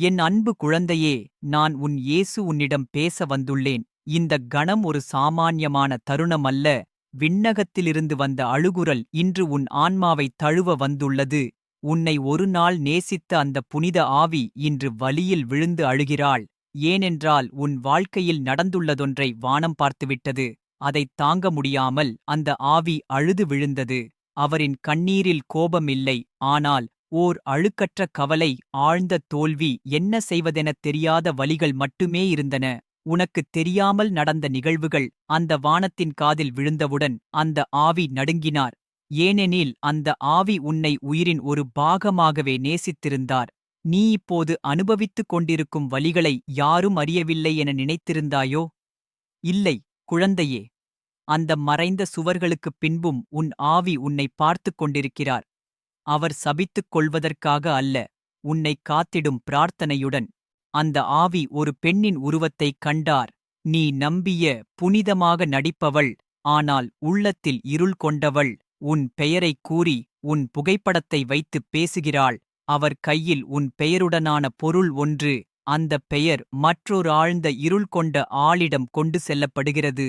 என் அன்பு குழந்தையே நான் உன் இயேசு உன்னிடம் பேச வந்துள்ளேன். இந்தக் கணம் ஒரு சாமான்யமான தருணம் அல்ல. விண்ணகத்திலிருந்து வந்த அழுகுரல் இன்று உன் ஆன்மாவைத் தழுவ வந்துள்ளது. உன்னை ஒரு நாள் நேசித்த அந்த புனித ஆவி இன்று வலியில் விழுந்து அழுகிறாள். ஏனென்றால் உன் வாழ்க்கையில் நடந்துள்ளதொன்றை வானம் பார்த்துவிட்டது. அதைத் தாங்க முடியாமல் அந்த ஆவி அழுது விழுந்தது. அவரின் கண்ணீரில் கோபமில்லை. ஆனால் ஓர் அழுக்கற்ற கவலை ஆழ்ந்த தோல்வி என்ன செய்வதெனத் தெரியாத வழிகள் மட்டுமே இருந்தன. உனக்குத் தெரியாமல் நடந்த நிகழ்வுகள் அந்த வானத்தின் காதில் விழுந்தவுடன் அந்த ஆவி நடுங்கினார். ஏனெனில் அந்த ஆவி உன்னை உயிரின் ஒரு பாகமாகவே நேசித்திருந்தார். நீ இப்போது அனுபவித்துக் கொண்டிருக்கும் வழிகளை யாரும் அறியவில்லை என நினைத்திருந்தாயோ? இல்லை குழந்தையே. அந்த மறைந்த சுவர்களுக்குப் பின்பும் உன் ஆவி உன்னை பார்த்துக் கொண்டிருக்கிறார். அவர் சபித்துக் கொள்வதற்காக அல்ல உன்னை காத்திடும் பிரார்த்தனையுடன். அந்த ஆவி ஒரு பெண்ணின் உருவத்தைக் கண்டார். நீ நம்பிய புனிதமாக நடிப்பவள் ஆனால் உள்ளத்தில் இருள் கொண்டவள். உன் பெயரைக் கூறி உன் புகைப்படத்தை வைத்துப் பேசுகிறாள். அவர் கையில் உன் பெயருடனான பொருள் ஒன்று அந்தப் பெயர் மற்றொரு ஆழ்ந்த இருள் கொண்ட ஆளிடம் கொண்டு செல்லப்படுகிறது.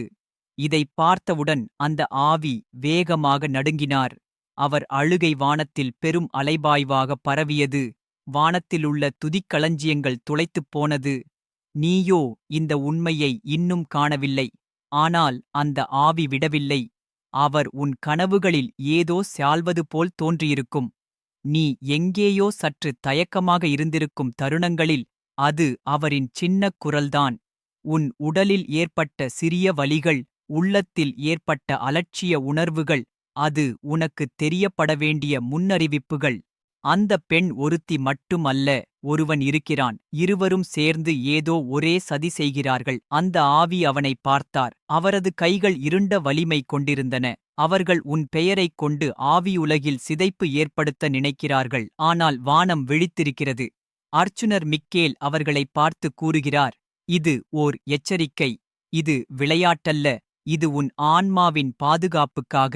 இதைப் பார்த்தவுடன் அந்த ஆவி வேகமாக நடுங்கினார். அவர் அழுகை வானத்தில் பெரும் அலைபாய்வாக பரவியது. வானத்திலுள்ள துதிக்களஞ்சியங்கள் துளைத்துப் போனது. நீயோ இந்த உண்மையை இன்னும் காணவில்லை. ஆனால் அந்த ஆவி விடவில்லை. அவர் உன் கனவுகளில் ஏதோ சால்வது போல் தோன்றியிருக்கும். நீ எங்கேயோ சற்று தயக்கமாக இருந்திருக்கும் தருணங்களில் அது அவரின் சின்னக் குரல்தான். உன் உடலில் ஏற்பட்ட சிறிய வலிகள் உள்ளத்தில் ஏற்பட்ட அலட்சிய உணர்வுகள் அது உனக்குத் தெரியப்பட வேண்டிய முன்னறிவிப்புகள். அந்த பெண் ஒருத்தி மட்டுமல்ல ஒருவன் இருக்கிறான். இருவரும் சேர்ந்து ஏதோ ஒரே சதி செய்கிறார்கள். அந்த ஆவி அவனை பார்த்தார். அவரது கைகள் இருண்ட வலிமை கொண்டிருந்தன. அவர்கள் உன் பெயரைக் கொண்டு ஆவியுலகில் சிதைப்பு ஏற்படுத்த நினைக்கிறார்கள். ஆனால் வானம் விழித்திருக்கிறது. அர்ச்சுனர் மிக்கேல் அவர்களை பார்த்து கூறுகிறார் இது ஓர் எச்சரிக்கை. இது விளையாட்டல்ல. இது உன் ஆன்மாவின் பாதுகாப்புக்காக.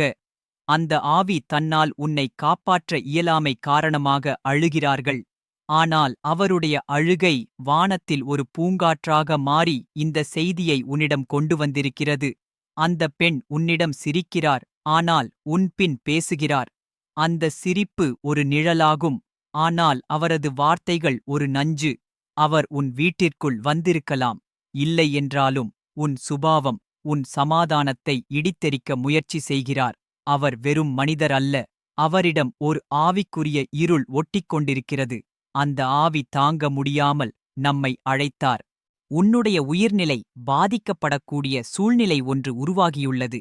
அந்த ஆவி தன்னால் உன்னை காப்பாற்ற இயலாமை காரணமாக அழுகிறார்கள். ஆனால் அவருடைய அழுகை வானத்தில் ஒரு பூங்காற்றாக மாறி இந்த செய்தியை உன்னிடம் கொண்டு வந்திருக்கிறது. அந்த பெண் உன்னிடம் சிரிக்கிறார் ஆனால் உன்பின் பேசுகிறார். அந்த சிரிப்பு ஒரு நிழலாகும் ஆனால் அவரது வார்த்தைகள் ஒரு நஞ்சு. அவர் உன் வீட்டிற்குள் வந்திருக்கலாம் இல்லை என்றாலும் உன் சுபாவம் உன் சமாதானத்தை இடித்தெரிக்க முயற்சி செய்கிறார். அவர் வெறும் மனிதர் அல்ல. அவரிடம் ஒரு ஆவிக்குரிய இருள் ஒட்டிக் கொண்டிருக்கிறது. அந்த ஆவி தாங்க முடியாமல் நம்மை அழைத்தார். உன்னுடைய உயிர்நிலை பாதிக்கப்படக்கூடிய சூழ்நிலை ஒன்று உருவாகியுள்ளது.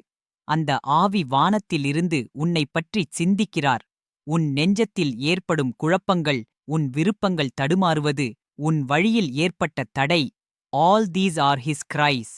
அந்த ஆவி வானத்திலிருந்து உன்னைப் பற்றிச் சிந்திக்கிறார். உன் நெஞ்சத்தில் ஏற்படும் குழப்பங்கள் உன் விருப்பங்கள் தடுமாறுவது உன் வழியில் ஏற்பட்ட தடை. All these are his grace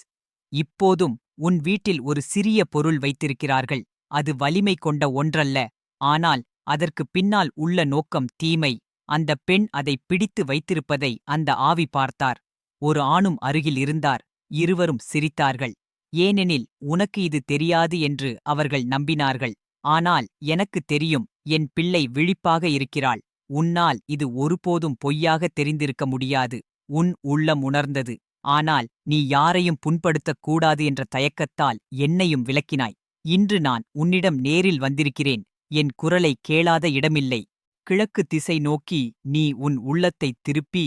இப்போதும் உன் வீட்டில் ஒரு சிறிய பொருள் வைத்திருக்கிறார்கள். அது வலிமை கொண்ட ஒன்றல்ல. ஆனால் அதற்குப் பின்னால் உள்ள நோக்கம் தீமை. அந்த பெண் அதை பிடித்து வைத்திருப்பதை அந்த ஆவி பார்த்தார். ஒரு ஆணும் அருகில் இருந்தார். இருவரும் சிரித்தார்கள். ஏனெனில் உனக்கு இது தெரியாது என்று அவர்கள் நம்பினார்கள். ஆனால் எனக்கு தெரியும் என் பிள்ளை விழிப்பாக இருக்கிறாள். உன்னால் இது ஒருபோதும் பொய்யாக தெரிந்திருக்க முடியாது. உன் உள்ளம் உணர்ந்தது. ஆனால் நீ யாரையும் புண்படுத்தக் கூடாது என்ற தயக்கத்தால் என்னையும் விளக்கினாய். இன்று நான் உன்னிடம் நேரில் வந்திருக்கிறேன். என் குரலை கேளாத இடமில்லை. கிழக்கு திசை நோக்கி நீ உன் உள்ளத்தைத் திருப்பி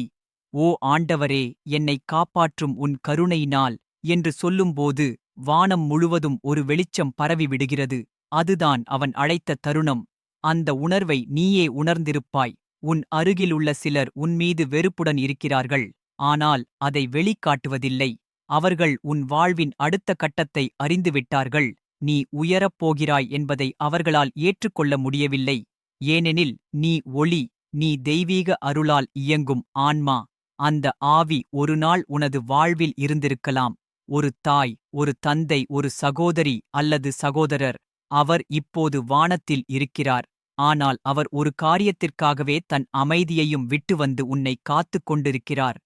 ஓ ஆண்டவரே என்னைக் காப்பாற்றும் உன் கருணையினால் என்று சொல்லும்போது வானம் முழுவதும் ஒரு வெளிச்சம் பரவிவிடுகிறது அதுதான் அவன் அழைத்த தருணம். அந்த உணர்வை நீயே உணர்ந்திருப்பாய். உன் அருகிலுள்ள சிலர் உன்மீது வெறுப்புடன் இருக்கிறார்கள். ஆனால் அதை வெளிக்காட்டுவதில்லை. அவர்கள் உன் வாழ்வின் அடுத்த கட்டத்தை அறிந்துவிட்டார்கள். நீ உயரப் போகிறாய் என்பதை அவர்களால் ஏற்றுக்கொள்ள முடியவில்லை. ஏனெனில் நீ ஒளி நீ தெய்வீக அருளால் இயங்கும் ஆன்மா அந்த ஆவி ஒருநாள் உனது வாழ்வில் இருந்திருக்கலாம். ஒரு தாய் ஒரு தந்தை ஒரு சகோதரி அல்லது சகோதரர் அவர் இப்போது வானத்தில் இருக்கிறார். ஆனால் அவர் ஒரு காரியத்திற்காகவே தன் அமைதியையும் விட்டு வந்து உன்னை காத்துக் கொண்டிருக்கிறார்.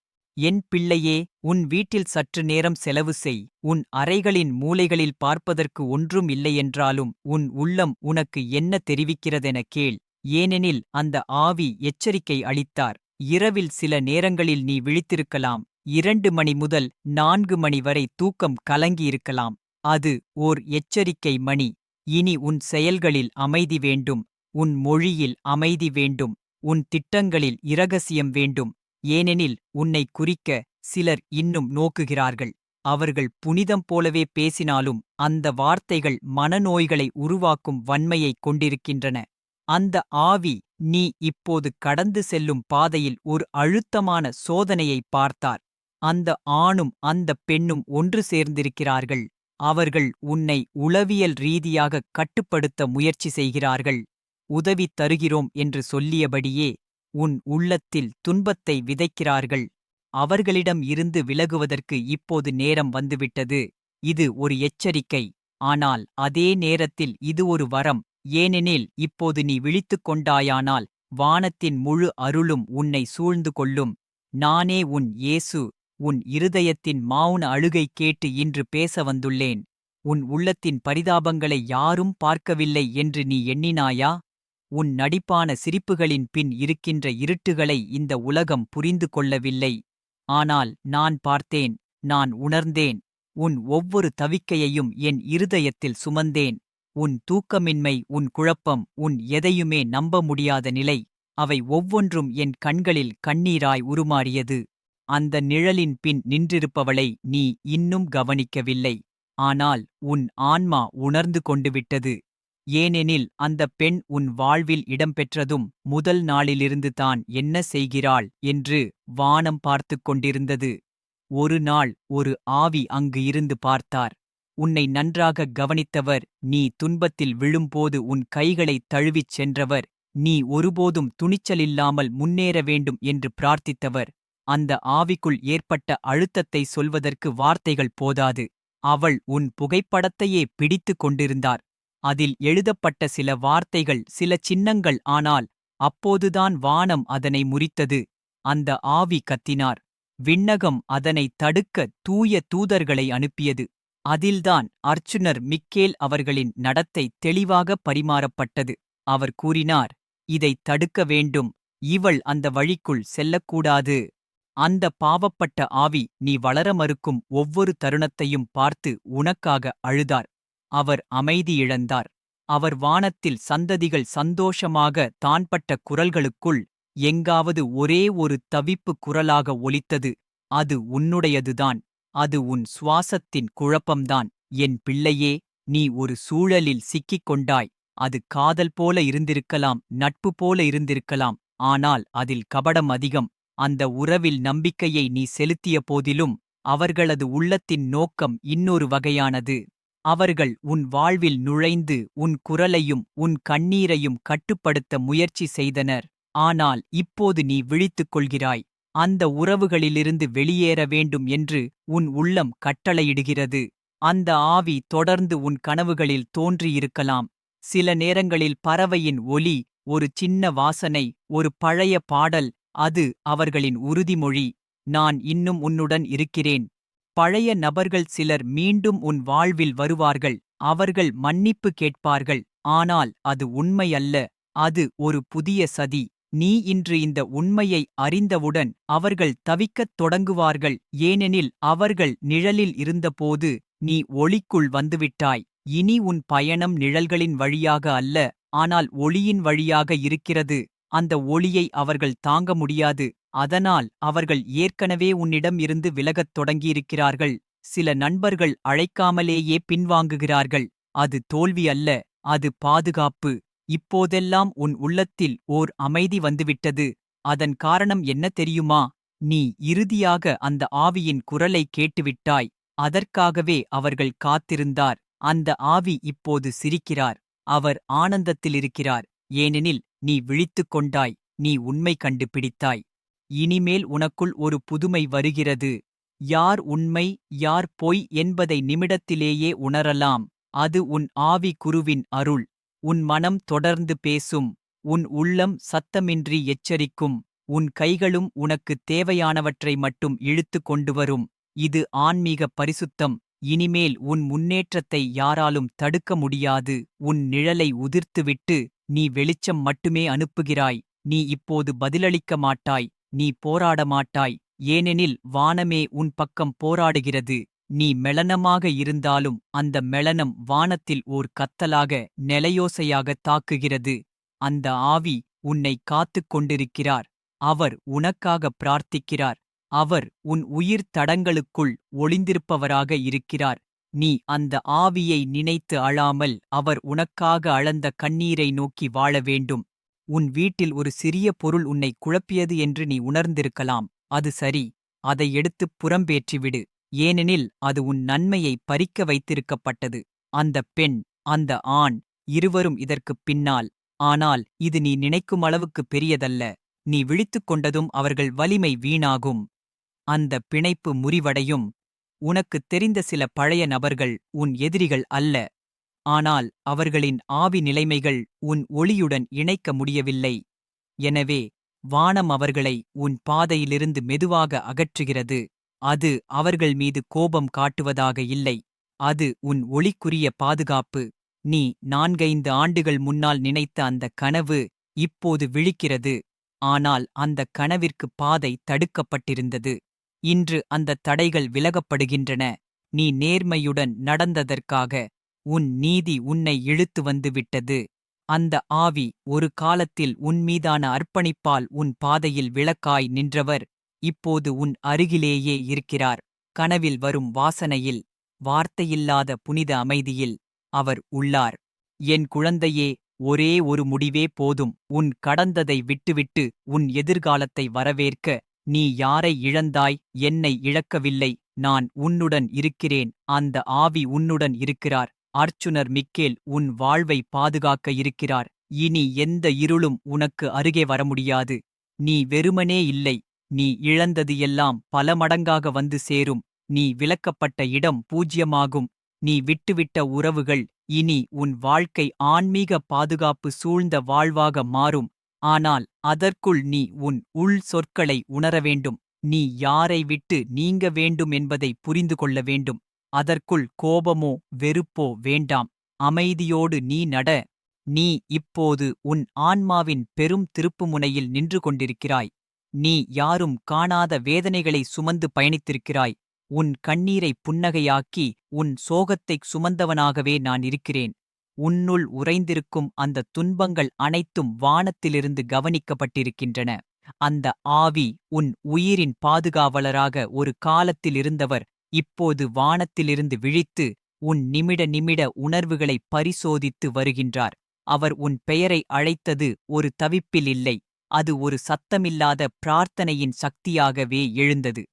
என் பிள்ளையே உன் வீட்டில் சற்று நேரம் செலவு செய். உன் அறைகளின் மூலைகளில் பார்ப்பதற்கு ஒன்றும் இல்லையென்றாலும் உன் உள்ளம் உனக்கு என்ன தெரிவிக்கிறதென கேள். ஏனெனில் அந்த ஆவி எச்சரிக்கை அளித்தார். இரவில் சில நேரங்களில் நீ விழித்திருக்கலாம். இரண்டு மணி முதல் நான்கு மணி வரை தூக்கம் கலங்கியிருக்கலாம். அது ஓர் எச்சரிக்கை மணி. இனி உன் செயல்களில் அமைதி வேண்டும். உன் மொழியில் அமைதி வேண்டும். உன் திட்டங்களில் இரகசியம் வேண்டும். ஏனெனில் உன்னை குறிக்க சிலர் இன்னும் நோக்குகிறார்கள். அவர்கள் புனிதம் போலவே பேசினாலும் அந்த வார்த்தைகள் மனநோய்களை உருவாக்கும் வன்மையைக் கொண்டிருக்கின்றன. அந்த ஆவி நீ இப்போது கடந்து செல்லும் பாதையில் ஒரு அழுத்தமான சோதனையை பார்த்தார். அந்த ஆணும் அந்த பெண்ணும் ஒன்று சேர்ந்திருக்கிறார்கள். அவர்கள் உன்னை உளவியல் ரீதியாக கட்டுப்படுத்த முயற்சி செய்கிறார்கள். உதவி தருகிறோம் என்று சொல்லியபடியே உன் உள்ளத்தில் துன்பத்தை விதைக்கிறார்கள். அவர்களிடம் இருந்து விலகுவதற்கு இப்போது நேரம் வந்துவிட்டது. இது ஒரு எச்சரிக்கை. ஆனால் அதே நேரத்தில் இது ஒரு வரம். ஏனெனில் இப்போது நீ விழித்துக் கொண்டாயானால் வானத்தின் முழு அருளும் உன்னை சூழ்ந்து கொள்ளும். நானே உன் இயேசு உன் இருதயத்தின் மௌன அழுகை கேட்டு இன்று பேச வந்துள்ளேன். உன் உள்ளத்தின் பரிதாபங்களை யாரும் பார்க்கவில்லை என்று நீ எண்ணினாயா? உன் நடிப்பான சிரிப்புகளின் பின் இருக்கின்ற இருட்டுகளை இந்த உலகம் புரிந்து கொள்ளவில்லை. ஆனால் நான் பார்த்தேன் நான் உணர்ந்தேன் உன் ஒவ்வொரு தவிக்கையையும் என் இருதயத்தில் சுமந்தேன். உன் தூக்கமின்மை உன் குழப்பம் உன் எதையுமே நம்ப முடியாத நிலை அவை ஒவ்வொன்றும் என் கண்களில் கண்ணீராய் உருமாறியது. அந்த நிழலின் பின் நின்றிருப்பவளை நீ இன்னும் கவனிக்கவில்லை. ஆனால் உன் ஆன்மா உணர்ந்து கொண்டுவிட்டது ஏனெனில் அந்த பெண் உன் வாழ்வில் இடம்பெற்றதும் முதல் நாளிலிருந்து தான் என்ன செய்கிறாள் என்று வானம் பார்த்துக் கொண்டிருந்தது. ஒரு நாள் ஒரு ஆவி அங்கு இருந்து பார்த்தார். உன்னை நன்றாக கவனித்தவர் நீ துன்பத்தில் விழும்போது உன் கைகளை தழுவிச் சென்றவர் நீ ஒருபோதும் துணிச்சலில்லாமல் முன்னேற வேண்டும் என்று பிரார்த்தித்தவர். அந்த ஆவிக்குள் ஏற்பட்ட அழுத்தத்தை சொல்வதற்கு வார்த்தைகள் போதாது. அவள் உன் புகைப்படத்தையே பிடித்து கொண்டிருந்தார். அதில் எழுதப்பட்ட சில வார்த்தைகள் சில சின்னங்கள் ஆனால் அப்போதுதான் வானம் அதனை முறித்தது. அந்த ஆவி கத்தினார். விண்ணகம் அதனை தடுக்க தூய தூதர்களை அனுப்பியது. அதில்தான் அர்ச்சுனர் மிக்கேல் அவர்களின் நடத்தை தெளிவாக பரிமாறப்பட்டது. அவர் கூறினார் இதை தடுக்க வேண்டும். இவள் அந்த வழிக்குள் செல்லக்கூடாது. அந்த பாவப்பட்ட ஆவி நீ வளர மறுக்கும் ஒவ்வொரு தருணத்தையும் பார்த்து உனக்காக அழுதார். அவர் அமைதி இழந்தார். அவர் வானத்தில் சந்ததிகள் சந்தோஷமாக தான்பட்ட குரல்களுக்குள் எங்காவது ஒரே ஒரு தவிப்பு குரலாக ஒலித்தது அது உன்னுடையதுதான் அது உன் சுவாசத்தின் குழப்பம்தான் என் பிள்ளையே நீ ஒரு சூழலில் சிக்கிக் கொண்டாய் அது காதல் போல இருந்திருக்கலாம் நட்பு போல இருந்திருக்கலாம் ஆனால் அதில் கபடம் அதிகம் அந்த உறவில் நம்பிக்கையை நீ செலுத்திய போதிலும் அவர்களது உள்ளத்தின் நோக்கம் இன்னொரு வகையானது. அவர்கள் உன் வாழ்வில் நுழைந்து உன் குரலையும் உன் கண்ணீரையும் கட்டுப்படுத்த முயற்சி செய்தனர். ஆனால் இப்போது நீ விழித்துக் கொள்கிறாய். அந்த உறவுகளிலிருந்து வெளியேற வேண்டும் என்று உன் உள்ளம் கட்டளையிடுகிறது. அந்த ஆவி தொடர்ந்து உன் கனவுகளில் தோன்றியிருக்கலாம். சில நேரங்களில் பறவையின் ஒலி ஒரு சின்ன வாசனை ஒரு பழைய பாடல் அது அவர்களின் உறுதிமொழி. நான் இன்னும் உன்னுடன் இருக்கிறேன். பழைய நபர்கள் சிலர் மீண்டும் உன் வாழ்வில் வருவார்கள் அவர்கள் மன்னிப்பு கேட்பார்கள் ஆனால் அது உண்மையல்ல அது ஒரு புதிய சதி. நீ இன்று இந்த உண்மையை அறிந்தவுடன் அவர்கள் தவிக்கத் தொடங்குவார்கள் ஏனெனில் அவர்கள் நிழலில் இருந்தபோது நீ ஒளிக்குள் வந்துவிட்டாய். இனி உன் பயணம் நிழல்களின் வழியாக அல்ல ஆனால் ஒளியின் வழியாக இருக்கிறது அந்த ஒளியை அவர்கள் தாங்க முடியாது. அதனால் அவர்கள் ஏற்கனவே உன்னிடம் இருந்து விலகத் தொடங்கியிருக்கிறார்கள். சில நண்பர்கள் அழைக்காமலேயே பின்வாங்குகிறார்கள். அது தோல்வி அல்ல அது பாதுகாப்பு. இப்போதெல்லாம் உன் உள்ளத்தில் ஓர் அமைதி வந்துவிட்டது. அதன் காரணம் என்ன தெரியுமா? நீ இறுதியாக அந்த ஆவியின் குரலை கேட்டுவிட்டாய். அதற்காகவே அவர்கள் காத்திருந்தார். அந்த ஆவி இப்போது சிரிக்கிறார். அவர் ஆனந்தத்திலிருக்கிறார். ஏனெனில் நீ விழித்துக் கொண்டாய். நீ உண்மை கண்டுபிடித்தாய். இனிமேல் உனக்குள் ஒரு புதுமை வருகிறது. யார் உண்மை யார் பொய் என்பதை நிமிடத்திலேயே உணரலாம். அது உன் ஆவி குருவின் அருள். உன் மனம் தொடர்ந்து பேசும். உன் உள்ளம் சத்தமின்றி எச்சரிக்கும். உன் கைகளும் உனக்குத் தேவையானவற்றை மட்டும் இழுத்து கொண்டு வரும். இது ஆன்மீக பரிசுத்தம். இனிமேல் உன் முன்னேற்றத்தை யாராலும் தடுக்க முடியாது. உன் நிழலை உதிர்த்துவிட்டு நீ வெளிச்சம் மட்டுமே அனுப்புகிறாய். நீ இப்போது பதிலளிக்க மாட்டாய். நீ போராட மாட்டாய் ஏனெனில் வானமே உன் பக்கம் போராடுகிறது. நீ மெளனமாக இருந்தாலும் அந்த மெளனம் வானத்தில் ஓர் கத்தலாக நிலையோசையாக தாக்குகிறது. அந்த ஆவி உன்னை காத்துக் கொண்டிருக்கிறார். அவர் உனக்காக பிரார்த்திக்கிறார். அவர் உன் உயிர் தடங்களுக்குள் ஒளிந்திருப்பவராக இருக்கிறார். நீ அந்த ஆவியை நினைத்து அழாமல் அவர் உனக்காக அளந்த கண்ணீரை நோக்கி வாழ வேண்டும். உன் வீட்டில் ஒரு சிறிய பொருள் உன்னை குழப்பியது என்று நீ உணர்ந்திருக்கலாம். அது சரி அதை எடுத்துப் புறம்பேற்றிவிடு. ஏனெனில் அது உன் நன்மையை பறிக்க வைத்திருக்கப்பட்டது. அந்தப் பெண் அந்த ஆண் இருவரும் இதற்குப் பின்னால். ஆனால் இது நீ நினைக்கும் அளவுக்கு பெரியதல்ல. நீ விழித்துக் கொண்டதும் அவர்கள் வலிமை வீணாகும். அந்த பிணைப்பு முறிவடையும். உனக்குத் தெரிந்த சில பழைய நபர்கள் உன் எதிரிகள் அல்ல. ஆனால் அவர்களின் ஆவி நிலைமைகள் உன் ஒளியுடன் இணைக்க முடியவில்லை. எனவே வானம் அவர்களை உன் பாதையிலிருந்து மெதுவாக அகற்றுகிறது. அது அவர்கள் மீது கோபம் காட்டுவதாக இல்லை. அது உன் ஒளிக்குரிய பாதுகாப்பு. நீ நான்கைந்து ஆண்டுகள் முன்னால் நினைத்த அந்த கனவு இப்போது விழிக்கிறது. ஆனால் அந்த கனவிற்கு பாதை தடுக்கப்பட்டிருந்தது. இன்று அந்த தடைகள் விலகப்படுகின்றன. நீ நேர்மையுடன் நடந்ததற்காக உன் நீதி உன்னை இழுத்து வந்து விட்டது. அந்த ஆவி ஒரு காலத்தில் உன் மீதான அர்ப்பணிப்பால் உன் பாதையில் விளக்காய் நின்றவர். இப்போது உன் அருகிலேயே இருக்கிறார். கனவில் வரும் வாசனையில் வார்த்தையில்லாத புனித அமைதியில் அவர் உள்ளார். என் குழந்தையே ஒரே ஒரு முடிவே போதும். உன் கடந்ததை விட்டுவிட்டு உன் எதிர்காலத்தை வரவேற்க. நீ யாரை இழந்தாய் என்னை இழக்கவில்லை. நான் உன்னுடன் இருக்கிறேன். அந்த ஆவி உன்னுடன் இருக்கிறார். அர்ச்சுனர் மிக்கேல் உன் வாழ்வை பாதுகாக்க இருக்கிறார். இனி எந்த இருளும் உனக்கு அருகே வர முடியாது நீ வெறுமனே இல்லை. நீ இழந்தது எல்லாம் பல மடங்காக வந்து சேரும். நீ விலக்கப்பட்ட இடம் பூஜ்யமாகும். நீ விட்டுவிட்ட உறவுகள் இனி உன் வாழ்க்கை ஆன்மீக பாதுகாப்பு சூழ்ந்த வாழ்வாக மாறும். ஆனால் அதற்குள் நீ உன் உள் சொற்களை உணர வேண்டும். நீ யாரை விட்டு நீங்க வேண்டும் என்பதை புரிந்து கொள்ள வேண்டும். அதற்குள் கோபமோ வெறுப்போ வேண்டாம். அமைதியோடு நீ நட. நீ இப்போது உன் ஆன்மாவின் பெரும் திருப்புமுனையில் நின்று கொண்டிருக்கிறாய். நீ யாரும் காணாத வேதனைகளை சுமந்து பயணித்திருக்கிறாய். உன் கண்ணீரை புன்னகையாக்கி உன் சோகத்தைச் சுமந்தவனாகவே நான் இருக்கிறேன். உன்னுள் உறைந்திருக்கும் அந்த துன்பங்கள் அனைத்தும் வானத்திலிருந்து கவனிக்கப்பட்டிருக்கின்றன. அந்த ஆவி உன் உயிரின் பாதுகாவலராக ஒரு காலத்தில் இருந்தவர் இப்போது வானத்திலிருந்து விழித்து உன் நிமிட நிமிட உணர்வுகளை பரிசோதித்து வருகின்றார். அவர் உன் பெயரை அழைத்தது ஒரு தவிப்பில் இல்லை அது ஒரு சத்தமில்லாத பிரார்த்தனையின் சக்தியாகவே எழுந்தது.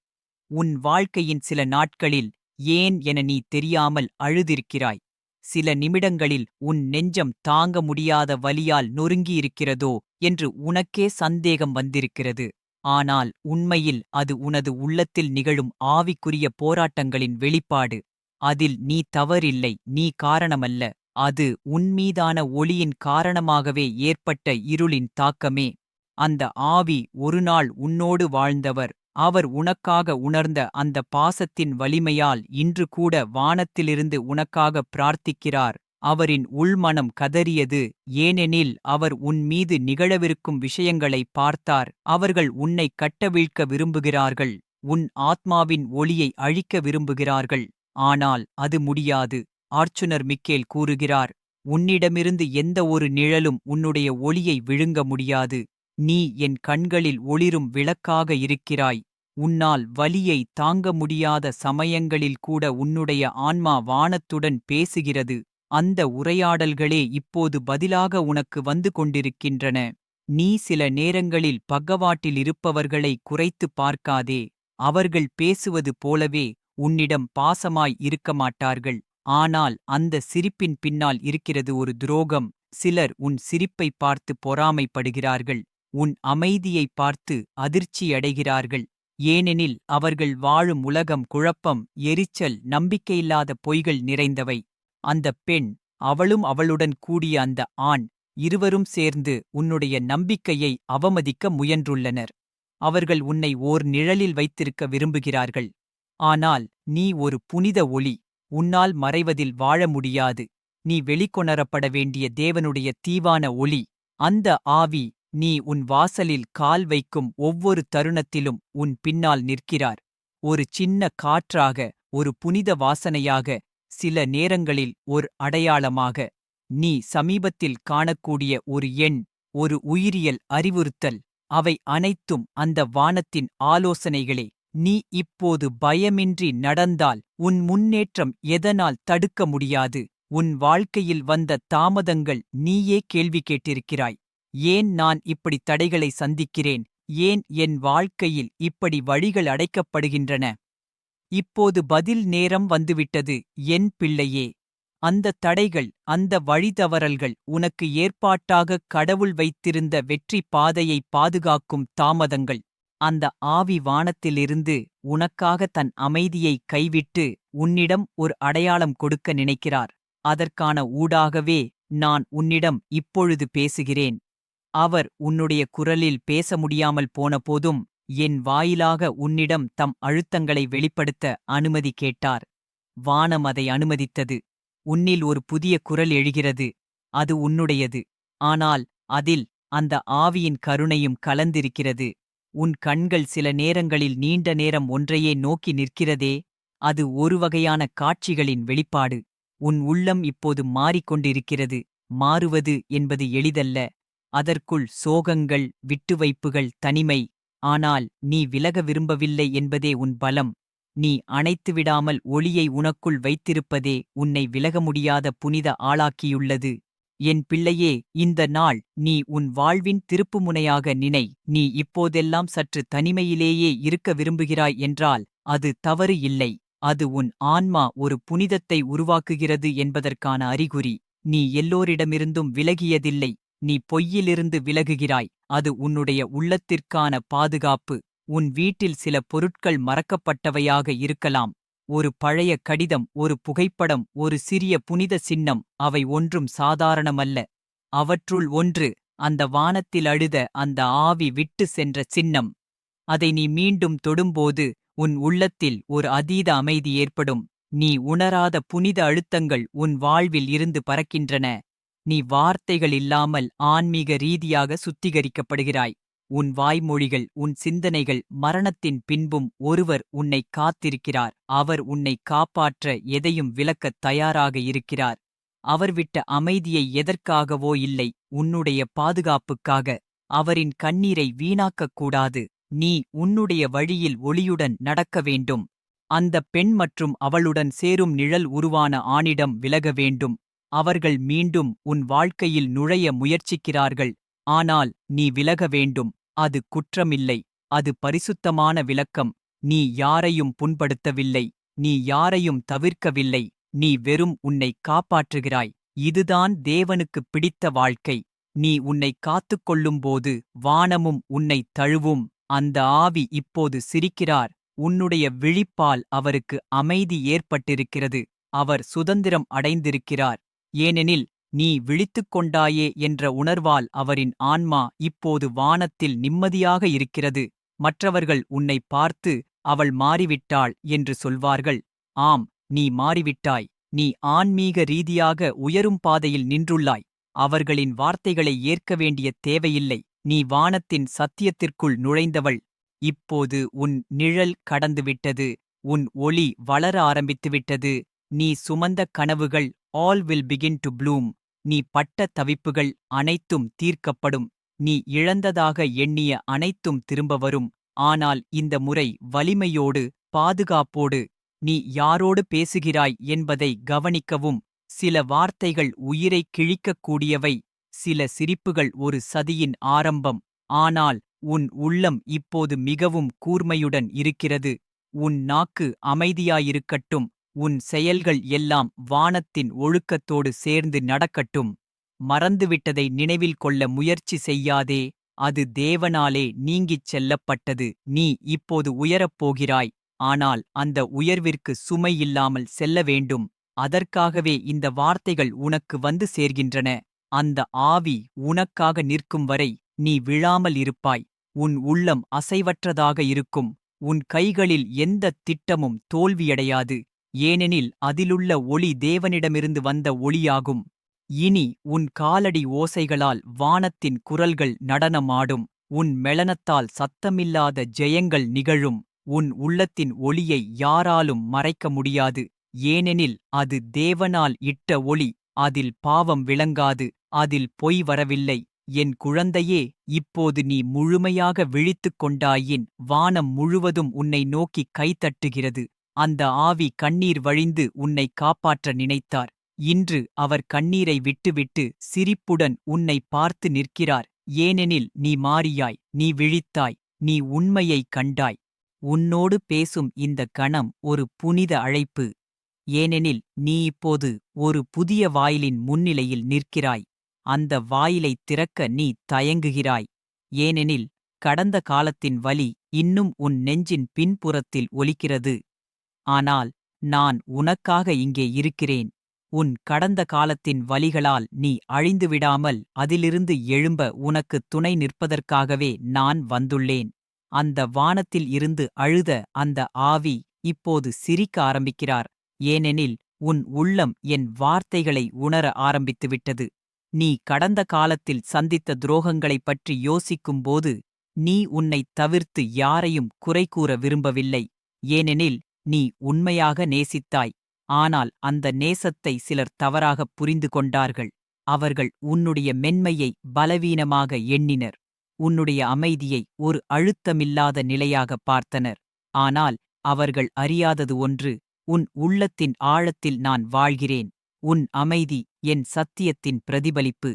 உன் வாழ்க்கையின் சில நாட்களில் ஏன் என நீ தெரியாமல் அழுதிருக்கிறாய்? சில நிமிடங்களில் உன் நெஞ்சம் தாங்க முடியாத வலியால் நொறுங்கியிருக்கிறதோ என்று உனக்கே சந்தேகம் வந்திருக்கிறது. ஆனால் உண்மையில் அது உனது உள்ளத்தில் நிகழும் ஆவிக்குரிய போராட்டங்களின் வெளிப்பாடு. அதில் நீ தவறில்லை நீ காரணமல்ல. அது உன்மீதான ஒளியின் காரணமாகவே ஏற்பட்ட இருளின் தாக்கமே. அந்த ஆவி ஒருநாள் உன்னோடு வாழ்ந்தவர் அவர் உனக்காக உணர்ந்த அந்த பாசத்தின் வலிமையால் இன்று கூட வானத்திலிருந்து உனக்காக பிரார்த்திக்கிறார். அவரின் உள்மனம் கதறியது. ஏனெனில் அவர் உன் மீது நிகழவிருக்கும் விஷயங்களை பார்த்தார். அவர்கள் உன்னை கட்டவீழ்க்க விரும்புகிறார்கள். உன் ஆத்மாவின் ஒளியை அழிக்க விரும்புகிறார்கள். ஆனால் அது முடியாது. ஆர்ச்சுனர் மிக்கேல் கூறுகிறார் உன்னிடமிருந்து எந்த ஒரு நிழலும் உன்னுடைய ஒளியை விழுங்க முடியாது. நீ என் கண்களில் ஒளிரும் விளக்காக இருக்கிறாய். உன்னால் வலியை தாங்க முடியாத சமயங்களில் கூட உன்னுடைய ஆன்மா வானத்துடன் பேசுகிறது. அந்த உரையாடல்களே இப்போது பதிலாக உனக்கு வந்து கொண்டிருக்கின்றன. நீ சில நேரங்களில் பக்கவாட்டில் இருப்பவர்களை குறைத்துப் பார்க்காதே. அவர்கள் பேசுவது போலவே உன்னிடம் பாசமாய் இருக்க மாட்டார்கள். ஆனால் அந்த சிரிப்பின் பின்னால் இருக்கிறது ஒரு துரோகம். சிலர் உன் சிரிப்பை பார்த்து பொறாமைப்படுகிறார்கள். உன் அமைதியை பார்த்து அதிர்ச்சியடைகிறார்கள். ஏனெனில் அவர்கள் வாழும் உலகம் குழப்பம் எரிச்சல் நம்பிக்கையில்லாத பொய்கள் நிறைந்தவை. அந்தப் பெண் அவளும் அவளுடன் கூடிய அந்த ஆண் இருவரும் சேர்ந்து உன்னுடைய நம்பிக்கையை அவமதிக்க முயன்றுள்ளனர். அவர்கள் உன்னை ஓர் நிழலில் வைத்திருக்க விரும்புகிறார்கள். ஆனால் நீ ஒரு புனித ஒளி உன்னால் மறைவதில் வாழ முடியாது. நீ வெளிக்கொணரப்பட வேண்டிய தேவனுடைய தீவான ஒளி அந்த ஆவி நீ உன் வாசலில் கால் வைக்கும் ஒவ்வொரு தருணத்திலும் உன் பின்னால் நிற்கிறார். ஒரு சின்ன காற்றாக ஒரு புனித வாசனையாக சில நேரங்களில் ஒரு அடையாளமாக நீ சமீபத்தில் காணக்கூடிய ஒரு எண் ஒரு உயிரியல் அறிவுறுத்தல் அவை அனைத்தும் அந்த வானத்தின் ஆலோசனைகளே. நீ இப்போது பயமின்றி நடந்தால் உன் முன்னேற்றம் எதனால் தடுக்க முடியாது? உன் வாழ்க்கையில் வந்த தாமதங்கள் நீயே கேள்வி கேட்டிருக்கிறாய். ஏன் நான் இப்படி தடைகளை சந்திக்கிறேன்? ஏன் என் வாழ்க்கையில் இப்படி வழிகள் அடைக்கப்படுகின்றன? இப்போது பதில் நேரம் வந்துவிட்டது என் பிள்ளையே. அந்த தடைகள் அந்த வழிதவறல்கள் உனக்கு ஏற்பாட்டாகக் கடவுள் வைத்திருந்த வெற்றி பாதையை பாதுகாக்கும் தாமதங்கள். அந்த ஆவி வானத்திலிருந்து உனக்காக தன் அமைதியை கைவிட்டு உன்னிடம் ஒரு அடையாளம் கொடுக்க நினைக்கிறார். அதற்கான ஊடாகவே நான் உன்னிடம் இப்பொழுது பேசுகிறேன். அவர் உன்னுடைய குரலில் பேச முடியாமல் போனபோதும் என் வாயிலாக உன்னிடம் தம் அழுத்தங்களை வெளிப்படுத்த அனுமதி கேட்டார். வானம் அதை அனுமதித்தது. உன்னில் ஒரு புதிய குரல் எழுகிறது. அது உன்னுடையது. ஆனால் அதில் அந்த ஆவியின் கருணையும் கலந்திருக்கிறது. உன் கண்கள் சில நேரங்களில் நீண்ட நேரம் ஒன்றையே நோக்கி நிற்கிறதே. அது ஒரு வகையான காட்சிகளின் வெளிப்பாடு. உன் உள்ளம் இப்போது மாறிக்கொண்டிருக்கிறது. மாறுவது என்பது எளிதல்ல. அதற்குள் சோகங்கள் விட்டுவைப்புகள் தனிமை ஆனால் நீ விலக விரும்பவில்லை என்பதே உன் பலம். நீ அணைத்துவிடாமல் ஒளியை உனக்குள் வைத்திருப்பதே உன்னை விலக முடியாத புனித ஆளாக்கியுள்ளது. என் பிள்ளையே இந்த நாள் நீ உன் வாழ்வின் திருப்புமுனையாக நினை. நீ இப்போதெல்லாம் சற்று தனிமையிலேயே இருக்க விரும்புகிறாய் என்றால் அது தவறு இல்லை. அது உன் ஆன்மா ஒரு புனிதத்தை உருவாக்குகிறது என்பதற்கான அறிகுறி. நீ எல்லோரிடமிருந்தும் விலகியதில்லை. நீ பொய்யிலிருந்து விலகுகிறாய். அது உன்னுடைய உள்ளத்திற்கான பாதுகாப்பு. உன் வீட்டில் சில பொருட்கள் மறக்கப்பட்டவையாக இருக்கலாம். ஒரு பழைய கடிதம் ஒரு புகைப்படம் ஒரு சிறிய புனித சின்னம் அவை ஒன்றும் சாதாரணமல்ல. அவற்றுள் ஒன்று அந்த வானத்தில் அழுத அந்த ஆவி விட்டு சென்ற சின்னம். அதை நீ மீண்டும் தொடும்போது உன் உள்ளத்தில் ஒரு அதீத அமைதி ஏற்படும். நீ உணராத புனித அழுத்தங்கள் உன் வாழ்வில் இருந்து பறக்கின்றன. நீ வார்த்தைகள் இல்லாமல் ஆன்மீக ரீதியாக சுத்திகரிக்கப்படுகிறாய். உன் வாய்மொழிகள் உன் சிந்தனைகள் மரணத்தின் பின்பும் ஒருவர் உன்னை காத்திருக்கிறார். அவர் உன்னை காப்பாற்ற எதையும் விளக்கத் தயாராக இருக்கிறார். அவர் விட்ட அமைதியை எதற்காகவோ இல்லை உன்னுடைய பாதுகாப்புக்காக. அவரின் கண்ணீரை வீணாக்கக்கூடாது நீ உன்னுடைய வழியில் ஒளியுடன் நடக்க வேண்டும். அந்த பெண் மற்றும் அவளுடன் சேரும் நிழல் உருவான ஆணிடம் விலக வேண்டும். அவர்கள் மீண்டும் உன் வாழ்க்கையில் நுழைய முயற்சிக்கிறார்கள். ஆனால் நீ விலக வேண்டும். அது குற்றமில்லை. அது பரிசுத்தமான விளக்கம். நீ யாரையும் புண்படுத்தவில்லை. நீ யாரையும் தவிர்க்கவில்லை. நீ வெறும் உன்னை காப்பாற்றுகிறாய். இதுதான் தேவனுக்குப் பிடித்த வாழ்க்கை. நீ உன்னை காத்துக் கொள்ளும்போது வானமும் உன்னை தழுவும். அந்த ஆவி இப்போது சிரிக்கிறார். உன்னுடைய விழிப்பால் அவருக்கு அமைதி ஏற்பட்டிருக்கிறது. அவர் சுதந்திரம் அடைந்திருக்கிறார். ஏனெனில் நீ விழித்துக் கொண்டாயே என்ற உணர்வால் அவரின் ஆன்மா இப்போது வானத்தில் நிம்மதியாக இருக்கிறது. மற்றவர்கள் உன்னை பார்த்து அவள் மாறிவிட்டாள் என்று சொல்வார்கள். ஆம் நீ மாறிவிட்டாய். நீ ஆன்மீக ரீதியாக உயரும் பாதையில் நின்றுள்ளாய். அவர்களின் வார்த்தைகளை ஏற்க வேண்டிய தேவையில்லை. நீ வானத்தின் சத்தியத்திற்குள் நுழைந்தவள். இப்போது உன் நிழல் கடந்துவிட்டது. உன் ஒளி வளர ஆரம்பித்துவிட்டது. நீ சுமந்த கனவுகள் all will begin to bloom. நீ பட்ட தவிப்புகள் அனைத்தும் தீர்க்கப்படும். நீ இழந்ததாக எண்ணிய அனைத்தும் திரும்ப வரும். ஆனால் இந்த முறை வலிமையோடு பாதுகாப்போடு நீ யாரோடு பேசுகிறாய் என்பதை கவனிக்கவும். சில வார்த்தைகள் உயிரை கிழிக்கக்கூடியவை சில சிரிப்புகள் ஒரு சதியின் ஆரம்பம். ஆனால் உன் உள்ளம் இப்போது மிகவும் கூர்மையுடன் இருக்கிறது. உன் நாக்கு அமைதியாயிருக்கட்டும். உன் செயல்கள் எல்லாம் வானத்தின் ஒழுக்கத்தோடு சேர்ந்து நடக்கட்டும். மறந்துவிட்டதை நினைவில் கொள்ள முயற்சி செய்யாதே அது தேவனாலே நீங்கிச் செல்லப்பட்டது நீ இப்போது உயரப் போகிறாய். ஆனால் அந்த உயர்விற்கு சுமை இல்லாமல் செல்ல வேண்டும். அதற்காகவே இந்த வார்த்தைகள் உனக்கு வந்து சேர்கின்றன. அந்த ஆவி உனக்காக நிற்கும் வரை நீ விழாமல் இருப்பாய். உன் உள்ளம் அசைவற்றதாக இருக்கும். உன் கைகளில் எந்த திட்டமும் தோல்வியடையாது. ஏனெனில் அதிலுள்ள ஒளி தேவனிடமிருந்து வந்த ஒளியாகும். இனி உன் காலடி ஓசைகளால் வானத்தின் குரல்கள் நடனமாடும். உன் மெளனத்தால் சத்தமில்லாத ஜெயங்கள் நிகழும். உன் உள்ளத்தின் ஒளியை யாராலும் மறைக்க முடியாது. ஏனெனில் அது தேவனால் இட்ட ஒளி. அதில் பாவம் விளங்காது. அதில் பொய் வரவில்லை. என் குழந்தையே இப்போது நீ முழுமையாக விழித்துக் கொண்டாயின் வானம் முழுவதும் உன்னை நோக்கி கைதட்டுகிறது அந்த ஆவி கண்ணீர் வழிந்து உன்னை காப்பாற்ற நினைத்தார். இன்று அவர் கண்ணீரை விட்டுவிட்டு சிரிப்புடன் உன்னை பார்த்து நிற்கிறார். ஏனெனில் நீ மாறியாய் நீ விழித்தாய் நீ உண்மையை கண்டாய். உன்னோடு பேசும் இந்த கணம் ஒரு புனித அழைப்பு. ஏனெனில் நீ இப்போது ஒரு புதிய வாயிலின் முன்னிலையில் நிற்கிறாய். அந்த வாயிலை திறக்க நீ தயங்குகிறாய். ஏனெனில் கடந்த காலத்தின் வலி இன்னும் உன் நெஞ்சின் பின்புறத்தில் ஒலிக்கிறது. ஆனால் நான் உனக்காக இங்கே இருக்கிறேன். உன் கடந்த காலத்தின் வலிகளால் நீ அழிந்துவிடாமல் அதிலிருந்து எழும்ப உனக்கு துணை நிற்பதற்காகவே நான் வந்துள்ளேன். அந்த வானத்தில் இருந்து அழுத அந்த ஆவி இப்போது சிரிக்க ஆரம்பிக்கிறார். ஏனெனில் உன் உள்ளம் என் வார்த்தைகளை உணர ஆரம்பித்துவிட்டது. நீ கடந்த காலத்தில் சந்தித்த துரோகங்களைப் பற்றி யோசிக்கும்போது நீ உன்னைத் தவிர்த்து யாரையும் குறை கூற விரும்பவில்லை. ஏனெனில் நீ உண்மையாக நேசித்தாய். ஆனால் அந்த நேசத்தை சிலர் தவறாகப் புரிந்து கொண்டார்கள். அவர்கள் உன்னுடைய மென்மையை பலவீனமாக எண்ணினர். உன்னுடைய அமைதியை ஒரு அழுத்தமில்லாத நிலையாக பார்த்தனர். ஆனால் அவர்கள் அறியாதது ஒன்று உன் உள்ளத்தின் ஆழத்தில் நான் வாழ்கிறேன். உன் அமைதி என் சத்தியத்தின் பிரதிபலிப்பு.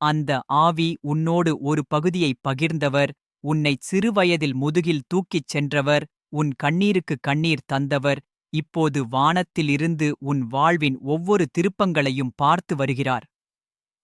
அந்த ஆவி உன்னோடு ஒரு பகுதியை பகிர்ந்தவர் உன்னை சிறுவயதில் முதுகில் தூக்கிச் சென்றவர் உன் கண்ணீருக்கு கண்ணீர் தந்தவர். இப்போது வானத்திலிருந்து உன் வாழ்வின் ஒவ்வொரு திருப்பங்களையும் பார்த்து வருகிறார்.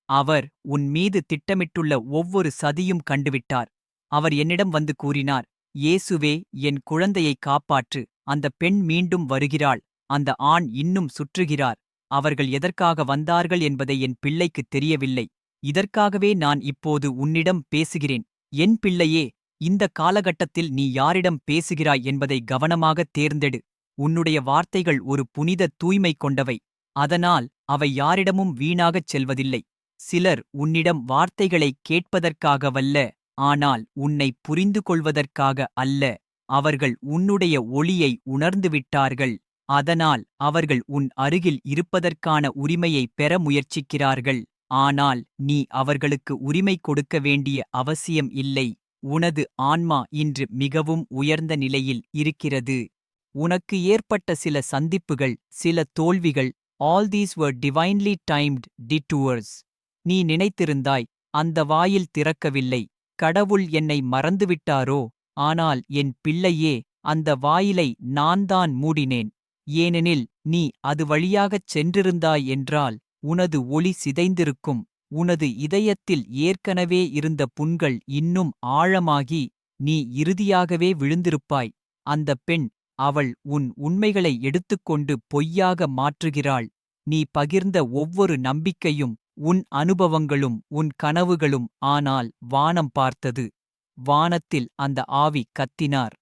அவர் உன் மீது திட்டமிட்டுள்ள ஒவ்வொரு சதியும் கண்டுவிட்டார். அவர் என்னிடம் வந்து கூறினார் இயேசுவே என் குழந்தையை காப்பாற்று. அந்த பெண் மீண்டும் வருகிறாள். அந்த ஆண் இன்னும் சுற்றுகிறார். அவர்கள் எதற்காக வந்தார்கள் என்பதை என் பிள்ளைக்குத் தெரியவில்லை. இதற்காகவே நான் இப்போது உன்னிடம் பேசுகிறேன். என் பிள்ளையே இந்த காலகட்டத்தில் நீ யாரிடம் பேசுகிறாய் என்பதை கவனமாகத் தேர்ந்தெடு. உன்னுடைய வார்த்தைகள் ஒரு புனித தூய்மை கொண்டவை. அதனால் அவை யாரிடமும் வீணாகச் செல்வதில்லை. சிலர் உன்னிடம் வார்த்தைகளைக் கேட்பதற்காகவல்ல ஆனால் உன்னை புரிந்து கொள்வதற்காக அல்ல. அவர்கள் உன்னுடைய ஒளியை உணர்ந்துவிட்டார்கள். அதனால் அவர்கள் உன் அருகில் இருப்பதற்கான உரிமையை பெற முயற்சிக்கிறார்கள். ஆனால் நீ அவர்களுக்கு உரிமை கொடுக்க வேண்டிய அவசியம் இல்லை. உனது ஆன்மா இன்று மிகவும் உயர்ந்த நிலையில் இருக்கிறது. உனக்கு ஏற்பட்ட சில சந்திப்புகள் சில தோல்விகள் all these were divinely timed detours. நீ நினைத்திருந்தாய் அந்த வாயில் திறக்கவில்லை. கடவுள் என்னை மறந்துவிட்டாரோ? ஆனால் என் பிள்ளையே அந்த வாயிலை நான்தான் மூடினேன். ஏனெனில் நீ அது வழியாகச் சென்றிருந்தாய் என்றால் உனது ஒளி சிதைந்திருக்கும். உனது இதயத்தில் ஏற்கனவே இருந்த புண்கள் இன்னும் ஆழமாகி நீ இறுதியாகவே விழுந்திருப்பாய். அந்தப் பெண் அவள் உன் உண்மைகளை எடுத்துக்கொண்டு பொய்யாக மாற்றுகிறாள். நீ பகிர்ந்த ஒவ்வொரு நம்பிக்கையும் உன் அனுபவங்களும் உன் கனவுகளும் ஆனால் வானம் பார்த்தது. வானத்தில் அந்த ஆவி கத்தினார்.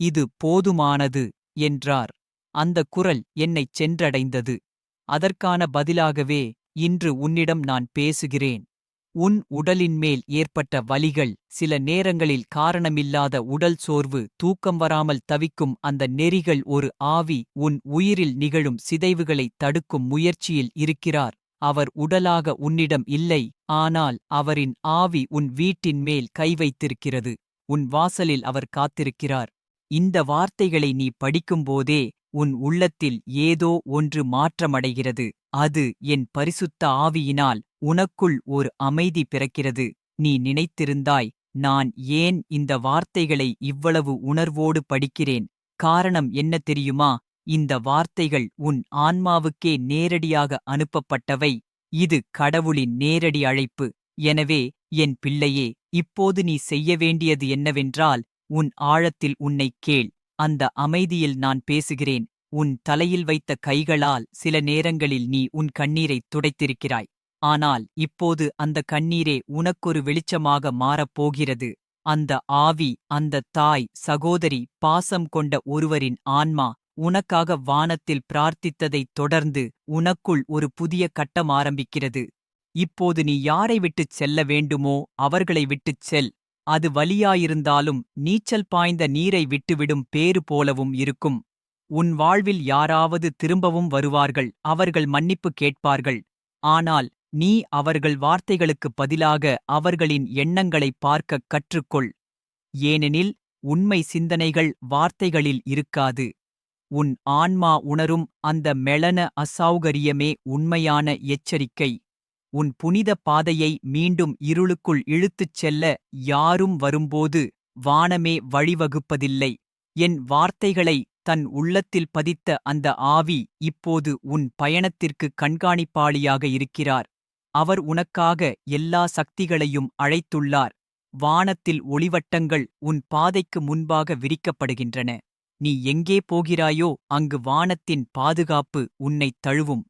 இது போதுமானது என்றார். அந்த குரல் என்னைச் சென்றடைந்தது. அதற்கான பதிலாகவே இன்று உன்னிடம் நான் பேசுகிறேன். உன் உடலின் மேல் ஏற்பட்ட வலிகள் சில நேரங்களில் காரணமில்லாத உடல் சோர்வு தூக்கம் வராமல் தவிக்கும் அந்த நெறிகள் ஒரு ஆவி உன் உயிரில் நிகழும் சிதைவுகளை தடுக்கும் முயற்சியில் இருக்கிறார். அவர் உடலாக உன்னிடம் இல்லை ஆனால் அவரின் ஆவி உன் வீட்டின் மேல் கை வைத்திருக்கிறது. உன் வாசலில் அவர் காத்திருக்கிறார். இந்த வார்த்தைகளை நீ படிக்கும்போதே உன் உள்ளத்தில் ஏதோ ஒன்று மாற்றமடைகிறது. அது என் பரிசுத்த ஆவியினால் உனக்குள் ஒரு அமைதி பிறக்கிறது. நீ நினைத்திருந்தாய் நான் ஏன் இந்த வார்த்தைகளை இவ்வளவு உணர்வோடு படிக்கிறேன்? காரணம் என்ன தெரியுமா? இந்த வார்த்தைகள் உன் ஆன்மாவுக்கே நேரடியாக அனுப்பப்பட்டவை. இது கடவுளின் நேரடி அழைப்பு. எனவே என் பிள்ளையே இப்போது நீ செய்ய வேண்டியது என்னவென்றால் உன் ஆழத்தில் உன்னைக் கேள். அந்த அமைதியில் நான் பேசுகிறேன். உன் தலையில் வைத்த கைகளால் சில நேரங்களில் நீ உன் கண்ணீரைத் துடைத்திருக்கிறாய். ஆனால் இப்போது அந்த கண்ணீரே உனக்கொரு வெளிச்சமாக மாறப்போகிறது அந்த ஆவி அந்த தாய் சகோதரி பாசம் கொண்ட ஒருவரின் ஆன்மா உனக்காக வானத்தில் பிரார்த்தித்ததைத் தொடர்ந்து உனக்குள் ஒரு புதிய கட்டம் ஆரம்பிக்கிறது. இப்போது நீ யாரை விட்டுச் செல்ல வேண்டுமோ அவர்களை விட்டுச் செல். அது வலியாயிருந்தாலும் நீச்சல் பாய்ந்த நீரை விட்டுவிடும் பேறு போலவும் இருக்கும். உன் வாழ்வில் யாராவது திரும்பவும் வருவார்கள் அவர்கள் மன்னிப்பு கேட்பார்கள். ஆனால் நீ அவர்கள் வார்த்தைகளுக்குப் பதிலாக அவர்களின் எண்ணங்களைப் பார்க்கக் கற்றுக்கொள். ஏனெனில் உண்மை சிந்தனைகள் வார்த்தைகளில் இருக்காது. உன் ஆன்மா உணரும் அந்த மெளன அசௌகரியமே உண்மையான எச்சரிக்கை. உன் புனித பாதையை மீண்டும் இருளுக்குள் இழுத்துச் செல்ல யாரும் வரும்போது வானமே வழிவகுப்பதில்லை. என் வார்த்தைகளை தன் உள்ளத்தில் பதித்த அந்த ஆவி இப்போது உன் பயணத்திற்கு கண்காணிப்பாளியாக இருக்கிறார். அவர் உனக்காக எல்லா சக்திகளையும் அழைத்துள்ளார். வானத்தில் ஒளிவட்டங்கள் உன் பாதைக்கு முன்பாக விரிக்கப்படுகின்றன. நீ எங்கே போகிறாயோ அங்கு வானத்தின் பாதுகாப்பு உன்னைத் தழுவும்.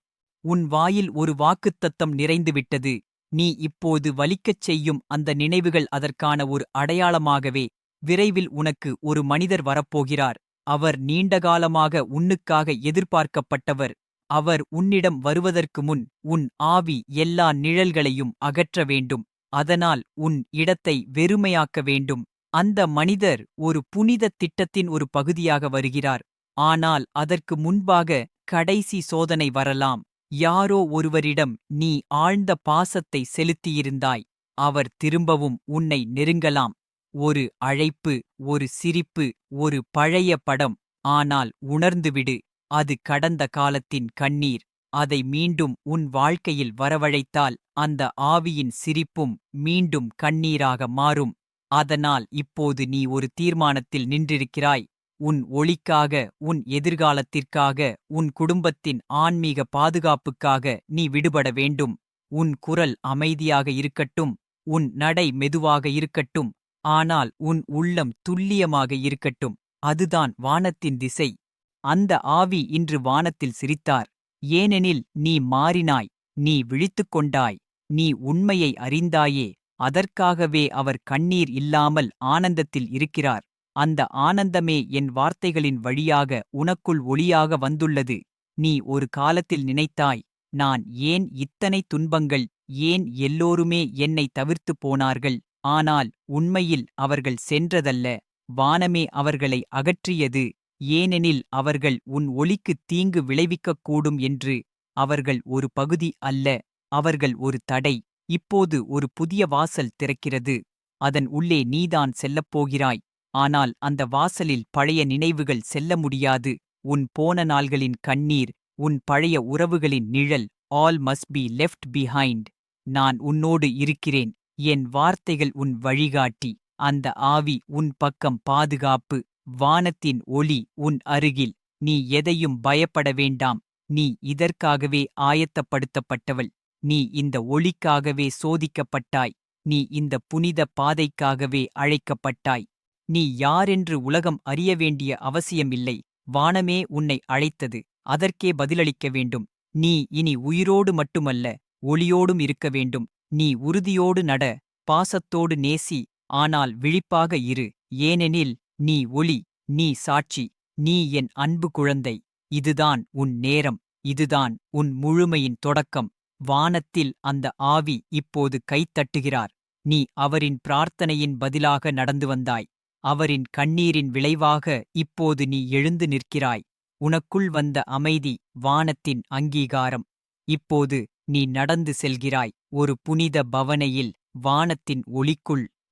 உன் வாயில் ஒரு வாக்குத்தத்தம் நிறைந்துவிட்டது. நீ இப்போது வலிக்கச் செய்யும் அந்த நினைவுகள் அதற்கான ஒரு அடையாளமாகவே விரைவில் உனக்கு ஒரு மனிதர் வரப்போகிறார். அவர் நீண்டகாலமாக உன்னுக்காக எதிர்பார்க்கப்பட்டவர். அவர் உன்னிடம் வருவதற்கு முன் உன் ஆவி எல்லா நிழல்களையும் அகற்ற வேண்டும். அதனால் உன் இடத்தை வெறுமையாக்க வேண்டும். அந்த மனிதர் ஒரு புனித திட்டத்தின் ஒரு பகுதியாக வருகிறார். ஆனால் அதற்கு முன்பாக கடைசி சோதனை வரலாம். யாரோ ஒருவரிடம் நீ ஆழ்ந்த பாசத்தை செலுத்தியிருந்தாய் அவர் திரும்பவும் உன்னை நெருங்கலாம். ஒரு அழைப்பு ஒரு சிரிப்பு ஒரு பழைய படம் ஆனால் உணர்ந்துவிடு அது கடந்த காலத்தின் கண்ணீர் அதை மீண்டும் உன் வாழ்க்கையில் வரவழைத்தால் அந்த ஆவியின் சிரிப்பும் மீண்டும் கண்ணீராக மாறும். அதனால் இப்போது நீ ஒரு தீர்மானத்தில் நின்றிருக்கிறாய். உன் ஒளிக்காக உன் எதிர்காலத்திற்காக உன் குடும்பத்தின் ஆன்மீக பாதுகாப்புக்காக நீ விடுபட வேண்டும். உன் குரல் அமைதியாக இருக்கட்டும் உன் நடை மெதுவாக இருக்கட்டும் ஆனால் உன் உள்ளம் துல்லியமாக இருக்கட்டும். அதுதான் வானத்தின் திசை. அந்த ஆவி இன்று வானத்தில் சிரித்தார். ஏனெனில் நீ மாறினாய் நீ விழித்துக் கொண்டாய் நீ உண்மையை அறிந்தாயே அதற்காகவே அவர் கண்ணீர் இல்லாமல் ஆனந்தத்தில் இருக்கிறார். அந்த ஆனந்தமே என் வார்த்தைகளின் வழியாக உனக்குள் ஒளியாக வந்துள்ளது. நீ ஒரு காலத்தில் நினைத்தாய் நான் ஏன் இத்தனை துன்பங்கள் ஏன் எல்லோருமே என்னை தவிர்த்துப் போனார்கள் ஆனால் உண்மையில் அவர்கள் சென்றதல்ல வானமே அவர்களை அகற்றியது ஏனெனில் அவர்கள் உன் ஒளிக்குத் தீங்கு விளைவிக்கக்கூடும் என்று அவர்கள் ஒரு பகுதி அல்ல அவர்கள் ஒரு தடை இப்போது ஒரு புதிய வாசல் திறக்கிறது அதன் உள்ளே நீதான் செல்லப்போகிறாய் ஆனால் அந்த வாசலில் பழைய நினைவுகள் செல்ல முடியாது. உன் போன நாள்களின் கண்ணீர் உன் பழைய உறவுகளின் நிழல் all must be left behind நான் உன்னோடு இருக்கிறேன். என் வார்த்தைகள் உன் வழிகாட்டி. அந்த ஆவி உன் பக்கம் பாதுகாப்பு. வானத்தின் ஒளி உன் அருகில். நீ எதையும் பயப்பட வேண்டாம். நீ இதற்காகவே ஆயத்தப்படுத்தப்பட்டவள். நீ இந்த ஒளிக்காகவே சோதிக்கப்பட்டாய். நீ இந்த புனித பாதைக்காகவே அழைக்கப்பட்டாய். நீ யாரென்று உலகம் அறிய வேண்டிய அவசியமில்லை. வானமே உன்னை அழைத்தது. அதற்கே பதிலளிக்க வேண்டும். நீ இனி உயிரோடு மட்டுமல்ல ஒளியோடும் இருக்க வேண்டும். நீ உறுதியோடு நட பாசத்தோடு நேசி ஆனால் விழிப்பாக இரு. ஏனெனில் நீ ஒளி நீ சாட்சி நீ என் அன்பு குழந்தை. இதுதான் உன் நேரம் இதுதான் உன் முழுமையின் தொடக்கம். வானத்தில் அந்த ஆவி இப்போது கைத்தட்டுகிறார். நீ அவரின் பிரார்த்தனையின் பதிலாக நடந்து வந்தாய். அவரின் கண்ணீரின் விளைவாக இப்போது நீ எழுந்து நிற்கிறாய். உனக்குள் வந்த அமைதி வானத்தின் அங்கீகாரம். இப்போது நீ நடந்து செல்கிறாய். ஒரு புனித பவனையில் வானத்தின் ஒளிக்குள்